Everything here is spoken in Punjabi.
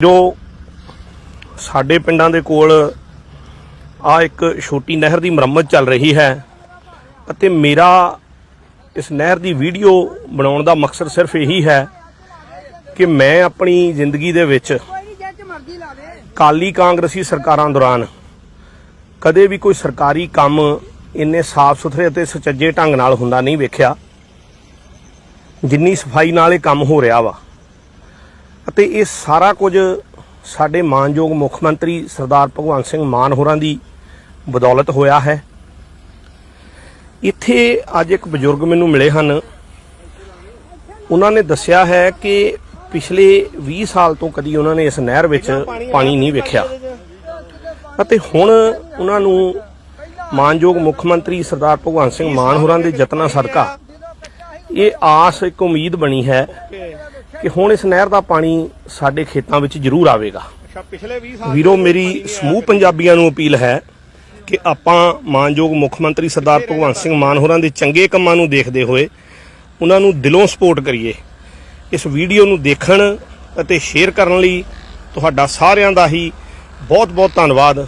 ਜੋ ਸਾਡੇ ਪਿੰਡਾਂ ਦੇ ਕੋਲ ਆ ਇੱਕ ਛੋਟੀ ਨਹਿਰ ਦੀ ਮੁਰੰਮਤ ਚੱਲ ਰਹੀ ਹੈ ਅਤੇ ਮੇਰਾ ਇਸ ਨਹਿਰ ਦੀ ਵੀਡੀਓ ਬਣਾਉਣ ਦਾ ਮਕਸਦ ਸਿਰਫ ਇਹੀ ਹੈ ਕਿ ਮੈਂ ਆਪਣੀ ਜ਼ਿੰਦਗੀ ਦੇ ਵਿੱਚ ਕੋਈ ਕਾਲੀ ਕਾਂਗਰਸੀ ਸਰਕਾਰਾਂ ਦੌਰਾਨ ਕਦੇ ਵੀ ਕੋਈ ਸਰਕਾਰੀ ਕੰਮ ਇੰਨੇ ਸਾਫ਼ ਸੁਥਰੇ ਅਤੇ ਸੁਚੱਜੇ ਢੰਗ ਨਾਲ ਹੁੰਦਾ ਨਹੀਂ ਵੇਖਿਆ, ਜਿੰਨੀ ਸਫ਼ਾਈ ਨਾਲ ਇਹ ਕੰਮ ਹੋ ਰਿਹਾ ਵਾ। ਅਤੇ ਇਹ ਸਾਰਾ ਕੁਝ ਸਾਡੇ ਮਾਨਯੋਗ ਮੁੱਖ ਮੰਤਰੀ ਸਰਦਾਰ ਭਗਵੰਤ ਸਿੰਘ ਮਾਨ ਹੋਰਾਂ ਦੀ ਬਦੌਲਤ ਹੋਇਆ ਹੈ। ਇੱਥੇ ਅੱਜ ਇੱਕ ਬਜ਼ੁਰਗ ਮੈਨੂੰ ਮਿਲੇ ਹਨ। ਉਹਨਾਂ ਨੇ ਦੱਸਿਆ ਹੈ ਕਿ ਪਿਛਲੇ 20 ਸਾਲ ਤੋਂ ਕਦੀ ਉਹਨਾਂ ਨੇ ਇਸ ਨਹਿਰ ਵਿੱਚ ਪਾਣੀ ਨਹੀਂ ਵੇਖਿਆ। ਅਤੇ ਹੁਣ ਉਹਨਾਂ ਨੂੰ ਮਾਨਯੋਗ ਮੁੱਖ ਮੰਤਰੀ ਸਰਦਾਰ ਭਗਵੰਤ ਸਿੰਘ ਮਾਨ ਹੋਰਾਂ ਦੇ ਯਤਨਾਂ ਸਦਕਾ ਇਹ ਆਸ, ਇੱਕ ਉਮੀਦ ਬਣੀ ਹੈ ਕਿ ਹੁਣ ਇਸ ਨਹਿਰ ਦਾ ਪਾਣੀ ਸਾਡੇ ਖੇਤਾਂ ਵਿੱਚ ਜ਼ਰੂਰ ਆਵੇਗਾ। ਅੱਛਾ ਪਿਛਲੇ 20 ਸਾਲ ਵੀਰੋ ਮੇਰੀ ਸਮੂਹ ਪੰਜਾਬੀਆਂ ਨੂੰ ਅਪੀਲ ਹੈ ਕਿ ਆਪਾਂ ਮਾਨਯੋਗ ਮੁੱਖ ਮੰਤਰੀ ਸਰਦਾਰ ਭਗਵੰਤ ਸਿੰਘ ਮਾਨ ਹੋਰਾਂ ਦੇ ਚੰਗੇ ਕੰਮਾਂ ਨੂੰ ਦੇਖਦੇ ਹੋਏ ਉਹਨਾਂ ਨੂੰ ਦਿਲੋਂ ਸਪੋਰਟ ਕਰੀਏ। ਇਸ ਵੀਡੀਓ ਨੂੰ ਦੇਖਣ ਅਤੇ ਸ਼ੇਅਰ ਕਰਨ ਲਈ ਤੁਹਾਡਾ ਸਾਰਿਆਂ ਦਾ ਹੀ ਬਹੁਤ ਬਹੁਤ ਧੰਨਵਾਦ।